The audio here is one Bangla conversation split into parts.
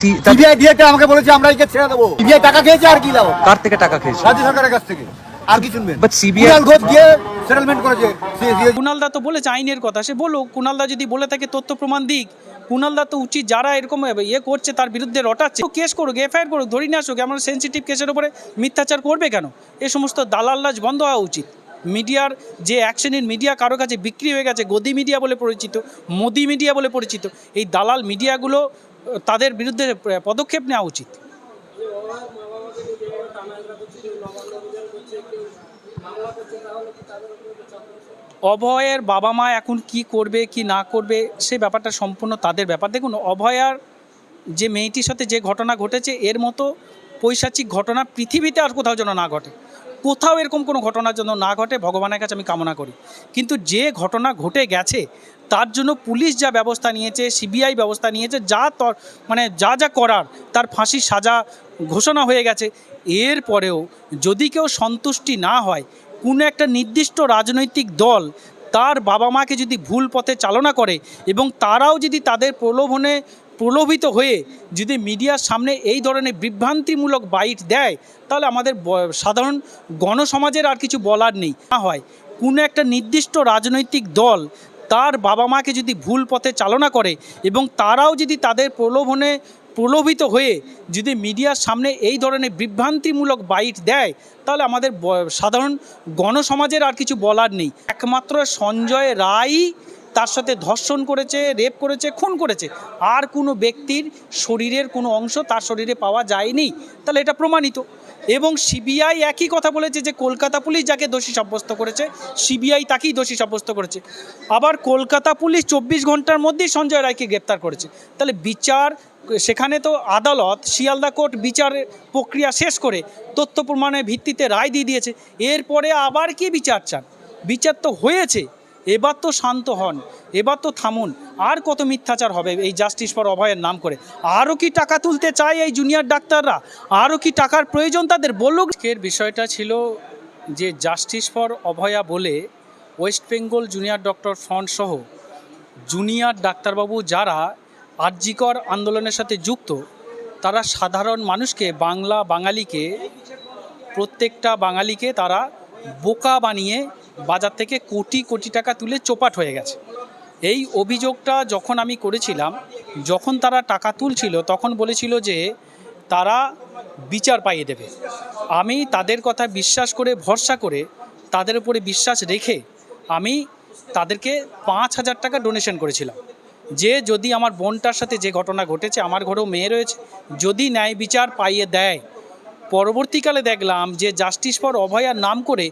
সিবিআই আমাকে বলেছে আমরা একে ছেড়ে দেবো। সিবিআই টাকা খেয়েছে আর কি লাভ? কার থেকে টাকা খেয়েছে? রাজ্য সরকারের কাছ থেকে। আর কি শুনবেন But CBI ঘোষ গিয়ে সেটেলমেন্ট করেছে। CSE তো বলেছে আইনের কথা। সে বলুক কুণালদা যদি বলে থাকে তথ্য প্রমাণ দিক। কুণালদা তো উচিত যারা এরকম ইয়ে করছে তার বিরুদ্ধে রটাচ্ছে। কেস করুক এফআইআর করুক ধরে নিয়ে আসুক এমন সেন্সিটিভ কেসের উপরে মিথ্যাচার করবে কেন? এ সমস্ত দালাল্লাজ বন্ধ হওয়া উচিত। মিডিয়ার যে এক শ্রেণির মিডিয়া কারও কাছে বিক্রি হয়ে গেছে গদি মিডিয়া বলে পরিচিত মোদি মিডিয়া বলে পরিচিত এই দালাল মিডিয়াগুলো তাদের বিরুদ্ধে পদক্ষেপ নেওয়া উচিত। অভয়ের বাবা মা এখন কি করবে, কি না করবে, সে ব্যাপারটা সম্পূর্ণ তাদের ব্যাপার। দেখুন অভয়ার যে মেয়েটির সাথে যে ঘটনা ঘটেছে, এর মতো পৈশাচিক ঘটনা পৃথিবীতে আর কোথাও যেন না ঘটে। কোথাও এরকম কোনো ঘটনার জন্য না ঘটে, ভগবানের কাছে আমি কামনা করি। কিন্তু যে ঘটনা ঘটে গেছে, তার জন্য পুলিশ যা ব্যবস্থা নিয়েছে, সিবিআই ব্যবস্থা নিয়েছে, যা তর মানে যা যা করার, তার ফাঁসির সাজা ঘোষণা হয়ে গেছে। এরপরেও যদি কেউ সন্তুষ্টি না হয়, কোনো একটা নির্দিষ্ট রাজনৈতিক দল তার বাবা মাকে যদি ভুল পথে চালনা করে এবং তারাও যদি তাদের প্রলোভনে প্রলোভিত হয়ে যদি মিডিয়ার সামনে এই ধরনের বিভ্রান্তিমূলক বাইট দেয়, তাহলে আমাদের সাধারণ গণসমাজের আর কিছু বলার নেই। না হয় কোনো একটা নির্দিষ্ট রাজনৈতিক দল তার বাবা মাকে যদি ভুল পথে চালনা করে এবং তারাও যদি তাদের প্রলোভনে প্রলোভিত হয়ে যদি মিডিয়ার সামনে এই ধরনের বিভ্রান্তিমূলক বাইট দেয়, তাহলে আমাদের সাধারণ গণসমাজের আর কিছু বলার নেই। একমাত্র সঞ্জয় রায়ই তার সাথে ধর্ষণ করেছে রেপ করেছে, খুন করেছে। আর কোনো ব্যক্তির শরীরের কোনো অংশ তার শরীরে পাওয়া যায়নি। তাহলে এটা প্রমাণিত। এবং সিবিআই একই কথা বলেছে যে কলকাতা পুলিশ যাকে দোষী সাব্যস্ত করেছে, সিবিআই তাকেই দোষী সাব্যস্ত করেছে। আবার কলকাতা পুলিশ চব্বিশ ঘণ্টার মধ্যেই সঞ্জয় রায়কে গ্রেপ্তার করেছে। তাহলে বিচার, সেখানে তো আদালত, শিয়ালদা কোর্ট বিচার প্রক্রিয়া শেষ করে তথ্য প্রমাণের ভিত্তিতে রায় দিয়ে দিয়েছে। এরপরে আবার কি বিচার চান? বিচার তো হয়েছে। এবার তো শান্ত হন, এবার তো থামুন, আর কত মিথ্যাচার হবে এই জাস্টিস ফর অভয়ের নাম করে। আরও কি টাকা তুলতে চায় এই জুনিয়র ডাক্তাররা? আরও কি টাকার প্রয়োজন তাদের? বলুক। এর বিষয়টা ছিল যে জাস্টিস ফর অভয়া বলে West Bengal junior doctor front সহ জুনিয়র ডাক্তারবাবু যারা আর্যিকর আন্দোলনের সাথে যুক্ত, তারা সাধারণ মানুষকে, বাংলা বাঙালিকে, প্রত্যেকটা বাঙালিকে তারা বোকা বানিয়ে বাজার থেকে কোটি কোটি টাকা তুলে চোপাট হয়ে গেছে। এই অভিযোগটা যখন আমি করেছিলাম, যখন তারা টাকা তুলছিল, তখন বলেছিল যে তারা বিচার পাইয়ে দেবে। আমি তাদের কথা বিশ্বাস করে, ভরসা করে, তাদের উপরে বিশ্বাস রেখে আমি তাদেরকে পাঁচ হাজার টাকা ডোনেশন করেছিলাম। যে যদি আমার বোনটার সাথে যে ঘটনা ঘটেছে, আমার ঘরেও মেয়ে রয়েছে, যদি ন্যায় বিচার পাইয়ে দেয় পরবর্তীকালে দেখলাম যে জাস্টিস ফর অভয়ার নাম করে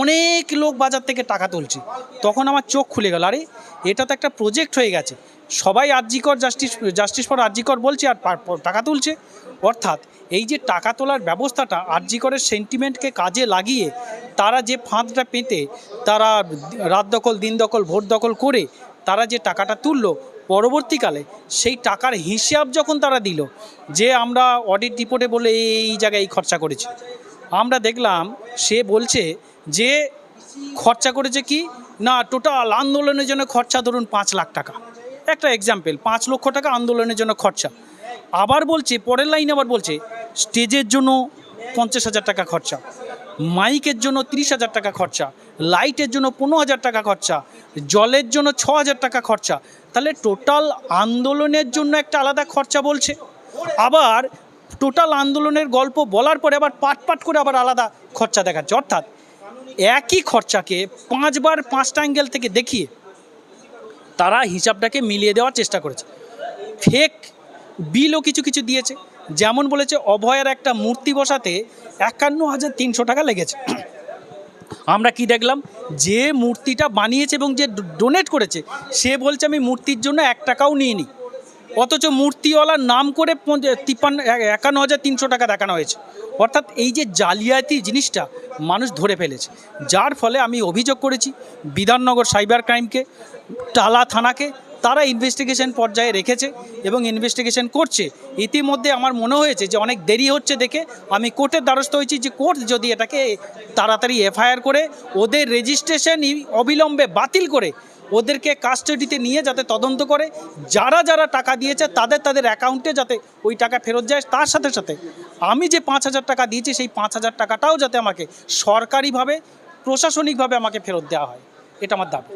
অনেক লোক বাজার থেকে টাকা তুলছে। তখন আমার চোখ খুলে গেল, আরে, এটা তো একটা প্রজেক্ট হয়ে গেছে। সবাই RG Kar justice justice for RG Kar বলছে আর টাকা তুলছে। অর্থাৎ এই যে টাকা তোলার ব্যবস্থাটা আর্জিকরের সেন্টিমেন্টকে কাজে লাগিয়ে তারা যে ফাঁদটা পেতে, তারা রাত দখল, দিন দখল ভোট দখল করে তারা যে টাকাটা তুললো পরবর্তীকালে সেই টাকার হিসাব যখন তারা দিল যে আমরা অডিট রিপোর্টে বলে এই জায়গায় এই খরচা করেছি, আমরা দেখলাম সে বলছে যে খরচা করেছে কি? না টোটাল আন্দোলনের জন্য খরচা ধরুন পাঁচ লাখ টাকা। একটা এক্সাম্পল পাঁচ লক্ষ টাকা আন্দোলনের জন্য খরচা। আবার বলছে, পরের লাইন আবার বলছে, স্টেজের জন্য পঞ্চাশ হাজার টাকা খরচা। মাইকের জন্য তিরিশ হাজার টাকা খরচা, লাইটের জন্য পনেরো হাজার টাকা খরচা, জলের জন্য ছ হাজার টাকা খরচা। তাহলে টোটাল আন্দোলনের জন্য একটা আলাদা খরচা বলছে। আবার টোটাল আন্দোলনের গল্প বলার পরে আবার পাট পাট করে আবার আলাদা খরচা দেখাচ্ছে। অর্থাৎ একই খরচাকে পাঁচবার পাঁচটা অ্যাঙ্গেল থেকে দেখিয়ে তারা হিসাবটাকে মিলিয়ে দেওয়ার চেষ্টা করেছে। ফেক বিলও কিছু কিছু দিয়েছে। যেমন বলেছে, অভয়ের একটা মূর্তি বসাতে একান্ন হাজার তিনশো টাকা লেগেছে। আমরা কি দেখলাম? যে মূর্তিটা বানিয়েছে এবং যে ডোনেট করেছে, সে বলছে, আমি মূর্তির জন্য এক টাকাও নিইনি। অথচ মূর্তিওয়ালার নাম করে তিপ্পান্ন একান্ন হাজার তিনশো টাকা দেখানো হয়েছে। অর্থাৎ এই যে জালিয়াতি জিনিসটা মানুষ ধরে ফেলেছে। যার ফলে আমি অভিযোগ করেছি, বিধাননগর সাইবার ক্রাইমকে, টালা থানাকে তারা ইনভেস্টিগেশন পর্যায়ে রেখেছে এবং ইনভেস্টিগেশন করছে। ইতিমধ্যে আমার মনে হয়েছে যে অনেক দেরি হচ্ছে দেখে। আমি কোর্টের দ্বারস্থ হয়েছি যে কোর্ট যদি এটাকে তাড়াতাড়ি এফআইআর করে, ওদের রেজিস্ট্রেশন অবিলম্বে বাতিল করে, ওদেরকে কাস্টাডিতে নিয়ে যাতে তদন্ত করে। যারা যারা টাকা দিয়েছে, তাদের তাদের অ্যাকাউন্টে যাতে ওই টাকা ফেরত যায়, তার সাথে সাথে। আমি যে পাঁচ হাজার টাকা দিয়েছি, সেই পাঁচ হাজার টাকাটাও যাতে আমাকে সরকারিভাবে, প্রশাসনিকভাবে আমাকে ফেরত দেওয়া হয়। এটা আমার দাবি।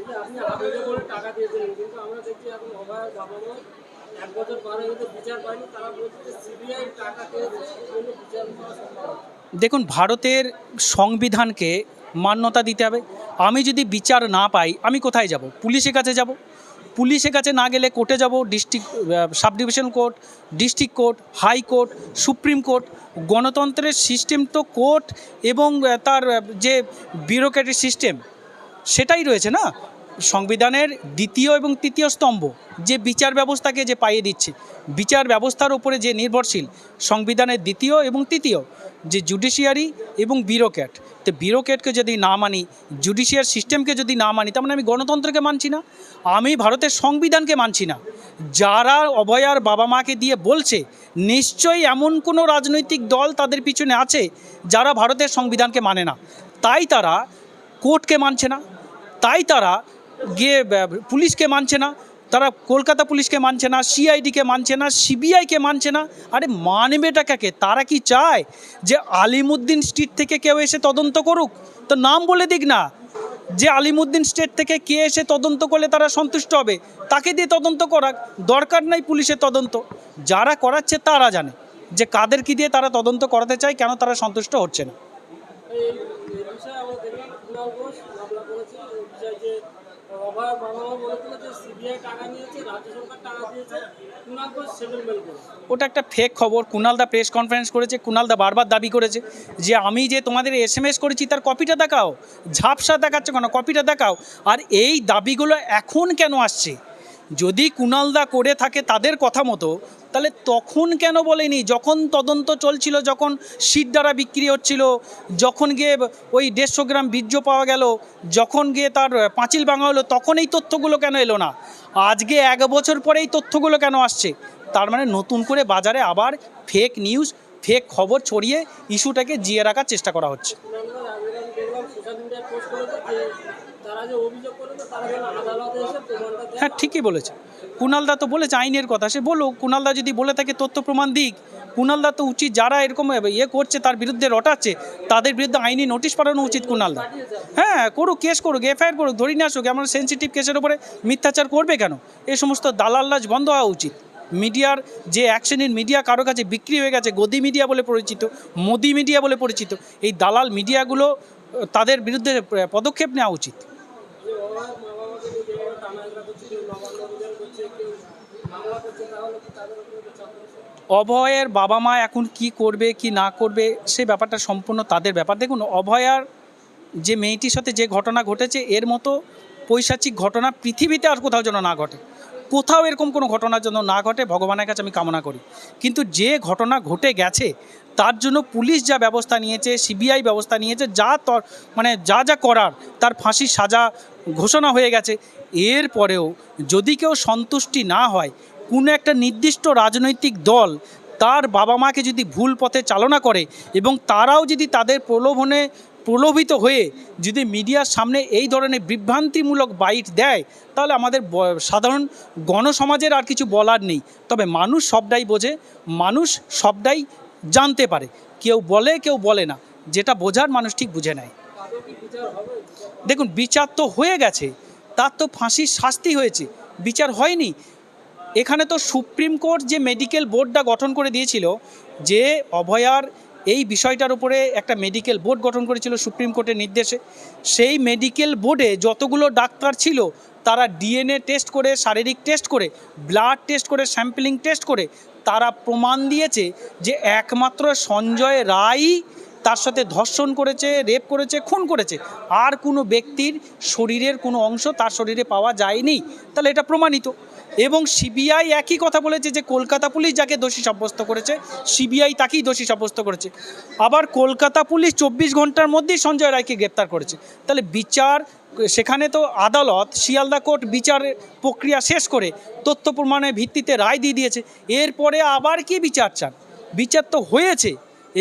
দেখুন ভারতের সংবিধানকে মান্যতা দিতে হবে। আমি যদি বিচার না পাই আমি কোথায় যাব? পুলিশের কাছে যাব? পুলিশের কাছে না গেলে কোর্টে যাব? District sub division court district court high court supreme court? গণতন্ত্রের সিস্টেম তো কোর্ট এবং তার যে বিউরোক্রেটিক সিস্টেম সেটাই রয়েছে না? সংবিধানের দ্বিতীয় এবং তৃতীয় স্তম্ভ, যে বিচার ব্যবস্থাকে যে পাইয়ে দিচ্ছে, বিচার ব্যবস্থার উপরে যে নির্ভরশীল, সংবিধানের দ্বিতীয় এবং তৃতীয়, যে জুডিশিয়ারি এবং বিউরোক্র্যাট তো বিউরোক্র্যাটকে যদি না মানি, জুডিশিয়ার সিস্টেমকে যদি না মানি, তার মানে আমি গণতন্ত্রকে মানছি না? আমি ভারতের সংবিধানকে মানছি না। যারা অভয়ার বাবা মাকে দিয়ে বলছে, নিশ্চয়ই এমন কোনো রাজনৈতিক দল তাদের পিছনে আছে, যারা ভারতের সংবিধানকে মানে না। তাই তারা কোর্টকে মানছে না। তাই তারা গিয়ে পুলিশকে মানছে না। তারা কলকাতা পুলিশকে মানছে না, সিআইডিকে মানছে না, সিবিআইকে মানছে না। আরে মানবেটা কাকে? তারা কি চায় যে আলিমুদ্দিন স্ট্রিট থেকে কেউ এসে তদন্ত করুক? তো নাম বলে দিক না। যে আলিমুদ্দিন স্টেট থেকে কে এসে তদন্ত করলে তারা সন্তুষ্ট হবে, তাকে দিয়ে তদন্ত করাক দরকার নাই পুলিশের তদন্ত। যারা করাচ্ছে তারা জানে যে কাদের কি দিয়ে তারা তদন্ত করাতে চায়, কেন তারা সন্তুষ্ট হচ্ছে না এই এই বিষয়ে আমরা দেখলাম কুণাল ঘোষ মামলা যে যে, সিবিআই টাকা নিয়েছে, রাজ্য সরকার টাকা দিয়েছে কুণাল ওটা একটা ফেক খবর। কুনালদা প্রেস কনফারেন্স করেছে কুনালদা বারবার দাবি করেছে যে, আমি যে তোমাদের এস এম এস করেছি, তার কপিটা দেখাও। ঝাপসা দেখাচ্ছে কেন? কপিটা দেখাও। আর এই দাবিগুলো এখন কেন আসছে? যদি কুনালদা করে থাকে তাদের কথা মতো, তাহলে তখন কেন বলেনি? যখন তদন্ত চলছিল, যখন সিট দ্বারা বিক্রি হচ্ছিল, যখন গিয়ে ওই দেড়শো গ্রাম বীর্য পাওয়া গেল, যখন গিয়ে তার পাঁচিল ভাঙা হলো, তখন এই তথ্যগুলো কেন এলো না? আজকে এক বছর পরে এই তথ্যগুলো কেন আসছে? তার মানে নতুন করে বাজারে আবার ফেক নিউজ ফেক খবর ছড়িয়ে ইস্যুটাকে জিয়ে রাখার চেষ্টা করা হচ্ছে। হ্যাঁ ঠিকই বলেছে। কুনালদা তো বলেছে, আইনের কথা। সে বলুক কুনালদা যদি বলে থাকে, তথ্য প্রমাণ দিক। কুনালদা তো উচিত যারা এরকম ইয়ে করছে, তার বিরুদ্ধে রটাচ্ছে, তাদের বিরুদ্ধে আইনি নোটিশ পাঠানো উচিত কুনালদা হ্যাঁ করুক, কেস করুক, এফআইআর করুক, ধরে নিয়ে আসুক এমন সেন্সিটিভ কেসের উপরে মিথ্যাচার করবে কেন? এ সমস্ত দালাল্লাজ বন্ধ হওয়া উচিত। মিডিয়ার যে শ্রেণির মিডিয়া কারও কাছে বিক্রি হয়ে গেছে, গদি মিডিয়া বলে পরিচিত, মোদি মিডিয়া বলে পরিচিত, এই দালাল মিডিয়াগুলো, তাদের বিরুদ্ধে পদক্ষেপ নেওয়া উচিত। অভয়ের বাবা মা এখন কি করবে, কি না করবে, সে ব্যাপারটা সম্পূর্ণ তাদের ব্যাপার। দেখুন অভয়ার যে মেয়েটির সাথে যে ঘটনা ঘটেছে, এর মতো পৈশাচিক ঘটনা পৃথিবীতে আর কোথাও যেন না ঘটে। কোথাও এরকম কোনো ঘটনার জন্য না ঘটে, ভগবানের কাছে আমি কামনা করি। কিন্তু যে ঘটনা ঘটে গেছে, তার জন্য পুলিশ যা ব্যবস্থা নিয়েছে, সিবিআই ব্যবস্থা নিয়েছে, যা মানে যা যা করার, তার ফাঁসির সাজা ঘোষণা হয়ে গেছে। এরপরেও যদি কেউ সন্তুষ্টি না হয়, কোনো একটা নির্দিষ্ট রাজনৈতিক দল তার বাবা মাকে যদি ভুল পথে চালনা করে এবং তারাও যদি তাদের প্রলোভনে প্রলোভিত হয়ে যদি মিডিয়ার সামনে এই ধরনের বিভ্রান্তিমূলক বাইট দেয়, তাহলে আমাদের সাধারণ গণসমাজের আর কিছু বলার নেই। তবে মানুষ সবটাই বোঝে, মানুষ সবটাই জানতে পারে। কেউ বলে কেউ বলে না। যেটা বোঝার মানুষ ঠিক বুঝে নেয়। দেখুন, বিচার তো হয়ে গেছে, তার তো ফাঁসির শাস্তি হয়েছে, বিচার হয়নি। এখানে তো সুপ্রিম কোর্ট যে মেডিকেল বোর্ডটা গঠন করে দিয়েছিল, যে অভয়ার এই বিষয়টার উপরে একটা মেডিকেল বোর্ড গঠন করেছিল সুপ্রিম কোর্টের নির্দেশে, সেই মেডিকেল বোর্ডে যতগুলো ডাক্তার ছিল, তারা ডিএনএ টেস্ট করে, শারীরিক টেস্ট করে ব্লাড টেস্ট করে স্যাম্পলিং টেস্ট করে, তারা প্রমাণ দিয়েছে যে একমাত্র সঞ্জয় রায়ই তার সাথে ধর্ষণ করেছে, রেপ করেছে, খুন করেছে। আর কোনো ব্যক্তির শরীরের কোনো অংশ তার শরীরে পাওয়া যায়নি। তাহলে এটা প্রমাণিত। এবং সিবিআই একই কথা বলেছে যে কলকাতা পুলিশ যাকে দোষী সাব্যস্ত করেছে, সিবিআই তাকেই দোষী সাব্যস্ত করেছে। আবার কলকাতা পুলিশ চব্বিশ ঘণ্টার মধ্যেই সঞ্জয় রায়কে গ্রেপ্তার করেছে। তাহলে বিচার, সেখানে তো আদালত, শিয়ালদা কোর্ট বিচারের প্রক্রিয়া শেষ করে তথ্য প্রমাণের ভিত্তিতে রায় দিয়ে দিয়েছে। এরপরে আবার কি বিচার চান? বিচার তো হয়েছে।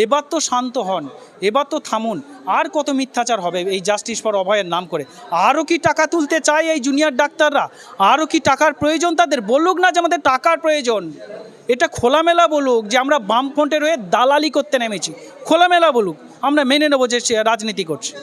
এবার তো শান্ত হন, এবার তো থামুন। আর কত মিথ্যাচার হবে এই জাস্টিস ফর অভয়ের নাম করে? আরও কি টাকা তুলতে চায় এই জুনিয়র ডাক্তাররা? আরও কি টাকার প্রয়োজন তাদের? বলুক না যে আমাদের টাকার প্রয়োজন। এটা খোলামেলা বলুক যে আমরা বামফ্রন্টের হয়ে দালালি করতে নেমেছি। খোলামেলা বলুক, আমরা মেনে নেব যে রাজনীতি করছে।